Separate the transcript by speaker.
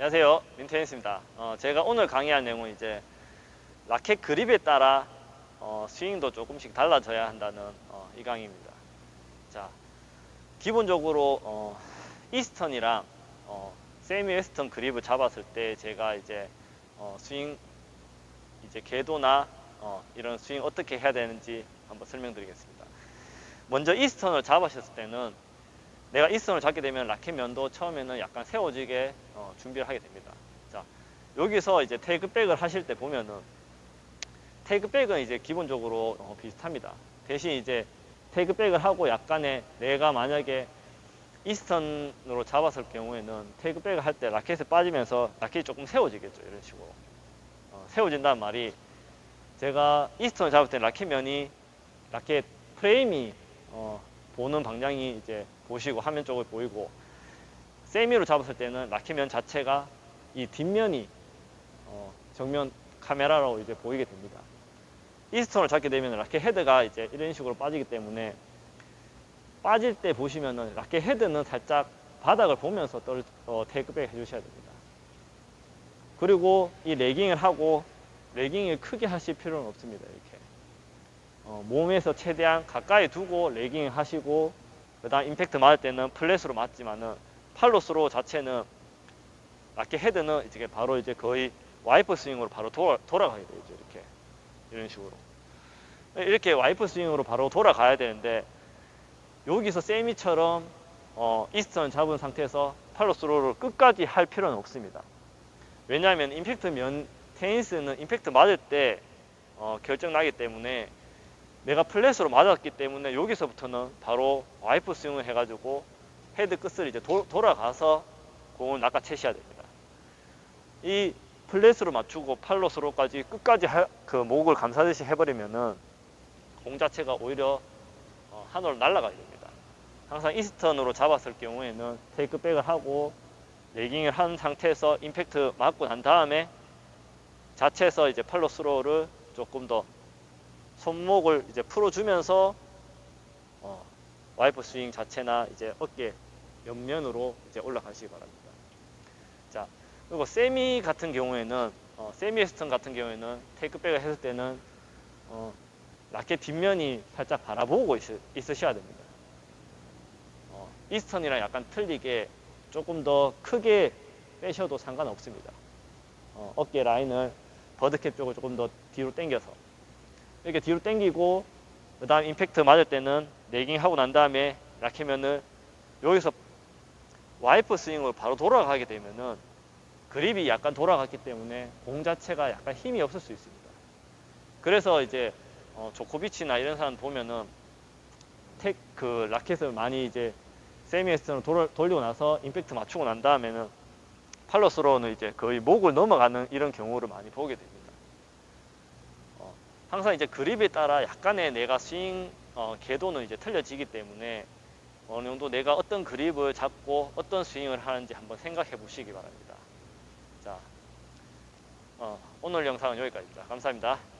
Speaker 1: 안녕하세요. 민테니스입니다. 어, 제가 오늘 강의할 내용은 이제 라켓 그립에 따라 어, 스윙도 조금씩 달라져야 한다는 어, 이 강의입니다. 자, 기본적으로 어, 이스턴이랑 어, 세미 웨스턴 그립을 잡았을 때 제가 이제 어, 스윙 이제 궤도나 어, 이런 스윙 어떻게 해야 되는지 한번 설명드리겠습니다. 먼저 이스턴을 잡으셨을 때는 내가 이스턴을 잡게 되면 라켓 면도 처음에는 약간 세워지게 어, 준비를 하게 됩니다. 자, 여기서 이제 테이크백을 하실 때 보면은 테이크백은 이제 기본적으로 어, 비슷합니다. 대신 이제 테이크백을 하고 약간의 내가 만약에 이스턴으로 잡았을 경우에는 테이크백을 할 때 라켓에 빠지면서 라켓이 조금 세워지겠죠. 이런 식으로. 어, 세워진다는 말이 제가 이스턴을 잡을 때 라켓 면이 라켓 프레임이 어, 보는 방향이 이제 보시고 화면 쪽을 보이고 세미로 잡았을 때는 라켓면 자체가 이 뒷면이 어, 정면 카메라로 이제 보이게 됩니다. 이스턴을 잡게 되면 라켓 헤드가 이제 이런 식으로 빠지기 때문에 빠질 때 보시면은 라켓 헤드는 살짝 바닥을 보면서 떨, 어, 테이크백 해주셔야 됩니다. 그리고 이 레깅을 하고 레깅을 크게 하실 필요는 없습니다. 이렇게 어, 몸에서 최대한 가까이 두고 레깅 하시고 그 다음 임팩트 맞을 때는 플랫으로 맞지만은 팔로 스로 자체는 라켓 헤드는 이제 바로 이제 거의 와이프 스윙으로 바로 돌아, 돌아가게 되죠 이렇게. 이런 식으로. 이렇게 와이프 스윙으로 바로 돌아가야 되는데 여기서 세미처럼 어, 이스턴 잡은 상태에서 팔로 스로를 끝까지 할 필요는 없습니다. 왜냐하면 임팩트 면 테니스는 임팩트 맞을 때 어, 결정 나기 때문에 내가 플랫으로 맞았기 때문에 여기서부터는 바로 와이프 스윙을 해가지고 헤드 끝을 이제 도- 돌아가서 공을 낚아채셔야 됩니다. 이 플랫으로 맞추고 팔로 스로까지 끝까지 하- 그 목을 감싸듯이 해버리면은 공 자체가 오히려 어, 하늘로 날아가게 됩니다. 항상 이스턴으로 잡았을 경우에는 테이크백을 하고 레깅을 한 상태에서 임팩트 맞고 난 다음에 자체에서 이제 팔로 스로를 조금 더 손목을 이제 풀어주면서 어, 와이프 스윙 자체나 이제 어깨 옆면으로 이제 올라가시기 바랍니다. 자 그리고 세미 같은 경우에는 어, 세미 웨스턴 같은 경우에는 테이크백을 했을 때는 어, 라켓 뒷면이 살짝 바라보고 있, 있으셔야 됩니다. 어, 이스턴이랑 약간 틀리게 조금 더 크게 빼셔도 상관없습니다. 어, 어깨 라인을 버드캡 쪽을 조금 더 뒤로 당겨서 이렇게 뒤로 당기고 그 다음 임팩트 맞을 때는 레깅 하고 난 다음에 라켓면을 여기서 와이프 스윙으로 바로 돌아가게 되면은 그립이 약간 돌아갔기 때문에 공 자체가 약간 힘이 없을 수 있습니다. 그래서 이제 어, 조코비치나 이런 사람 보면은 택 그 라켓을 많이 이제 세미 웨스턴으로 돌, 돌리고 나서 임팩트 맞추고 난 다음에는 팔로스로는 이제 거의 목을 넘어가는 이런 경우를 많이 보게 됩니다. 어, 항상 이제 그립에 따라 약간의 내가 스윙 어, 궤도는 이제 틀려지기 때문에 어느 정도 내가 어떤 그립을 잡고 어떤 스윙을 하는지 한번 생각해 보시기 바랍니다. 자, 어, 오늘 영상은 여기까지입니다. 감사합니다.